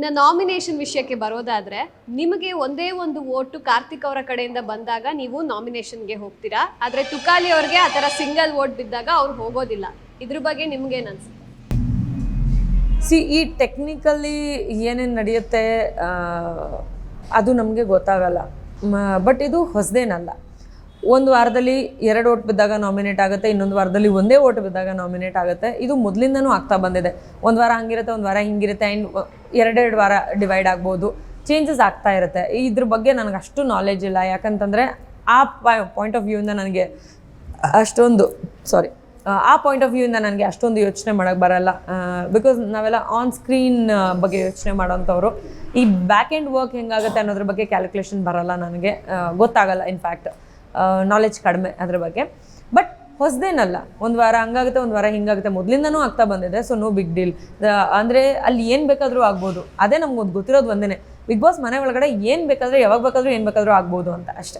ಇನ್ನು ನಾಮಿನೇಷನ್ ವಿಷಯಕ್ಕೆ ಬರೋದಾದ್ರೆ ನಿಮಗೆ ಒಂದೇ ಒಂದು ಓಟು ಕಾರ್ತಿಕ್ ಅವರ ಕಡೆಯಿಂದ ಬಂದಾಗ ನೀವು ನಾಮಿನೇಷನ್ಗೆ ಹೋಗ್ತೀರಾ? ಆದ್ರೆ ತುಕಾಲಿ ಅವ್ರಿಗೆ ಆ ಥರ ಸಿಂಗಲ್ ವೋಟ್ ಬಿದ್ದಾಗ ಅವ್ರು ಹೋಗೋದಿಲ್ಲ. ಇದ್ರ ಬಗ್ಗೆ ನಿಮ್ಗೇನು ಅನ್ಸುತ್ತೆ? ಸಿ ಈ ಟೆಕ್ನಿಕಲಿ ಏನೇನು ನಡೆಯುತ್ತೆ ಅದು ನಮಗೆ ಗೊತ್ತಾಗಲ್ಲ. ಬಟ್ ಇದು ಹೊಸದೇನಲ್ಲ. ಒಂದು ವಾರದಲ್ಲಿ ಎರಡು ಓಟ್ ಬಿದ್ದಾಗ ನಾಮಿನೇಟ್ ಆಗುತ್ತೆ, ಇನ್ನೊಂದು ವಾರದಲ್ಲಿ ಒಂದೇ ಓಟ್ ಬಿದ್ದಾಗ ನಾಮಿನೇಟ್ ಆಗುತ್ತೆ. ಇದು ಮೊದಲಿಂದನೂ ಆಗ್ತಾ ಬಂದಿದೆ. ಒಂದು ವಾರ ಹಂಗಿರುತ್ತೆ, ಒಂದು ವಾರ ಹಿಂಗಿರುತ್ತೆ ಆ್ಯಂಡ್ ಎರಡೆರಡು ವಾರ ಡಿವೈಡ್ ಆಗ್ಬೋದು. ಚೇಂಜಸ್ ಆಗ್ತಾ ಇರುತ್ತೆ. ಇದ್ರ ಬಗ್ಗೆ ನನಗೆ ಅಷ್ಟು ನಾಲೆಜ್ ಇಲ್ಲ. ಯಾಕಂತಂದರೆ ಆ ಪಾಯಿಂಟ್ ಆಫ್ ವ್ಯೂಯಿಂದ ನನಗೆ ಅಷ್ಟೊಂದು ಸಾರಿ ಆ ಪಾಯಿಂಟ್ ಆಫ್ ವ್ಯೂಯಿಂದ ನನಗೆ ಅಷ್ಟೊಂದು ಯೋಚನೆ ಮಾಡೋಕ್ಕೆ ಬರಲ್ಲ. ಬಿಕಾಸ್ ನಾವೆಲ್ಲ ಆನ್ ಸ್ಕ್ರೀನ್ ಬಗ್ಗೆ ಯೋಚನೆ ಮಾಡೋಂಥವ್ರು. ಈ ಬ್ಯಾಕ್ ಎಂಡ್ ವರ್ಕ್ ಹೆಂಗಾಗುತ್ತೆ ಅನ್ನೋದ್ರ ಬಗ್ಗೆ ಕ್ಯಾಲ್ಕುಲೇಷನ್ ಬರಲ್ಲ ನನಗೆ. ಗೊತ್ತಾಗಲ್ಲ ಇನ್ಫ್ಯಾಕ್ಟ್ ನಾಲೆಜ್ ಕಡಿಮೆ ಅದ್ರ ಬಗ್ಗೆ. ಬಟ್ ಹೊಸದೇನಲ್ಲ, ಒಂದು ವಾರ ಹಂಗಾಗುತ್ತೆ, ಒಂದು ವಾರ ಹಿಂಗಾಗುತ್ತೆ, ಮೊದಲಿಂದನೂ ಆಗ್ತಾ ಬಂದಿದೆ ಸೊ ನೋ ಬಿಗ್ ಡೀಲ್ ಅಂದರೆ ಅಲ್ಲಿ ಏನು ಬೇಕಾದರೂ ಆಗ್ಬೋದು. ಅದೇ ನಮ್ಗೆ ಗೊತ್ತಿರೋದು ಒಂದೇ ಬಿಗ್ ಬಾಸ್ ಮನೆ ಒಳಗಡೆ ಏನು ಬೇಕಾದರೂ, ಯಾವಾಗ ಬೇಕಾದರೂ ಏನು ಬೇಕಾದರೂ ಆಗ್ಬೋದು ಅಂತ, ಅಷ್ಟೇ.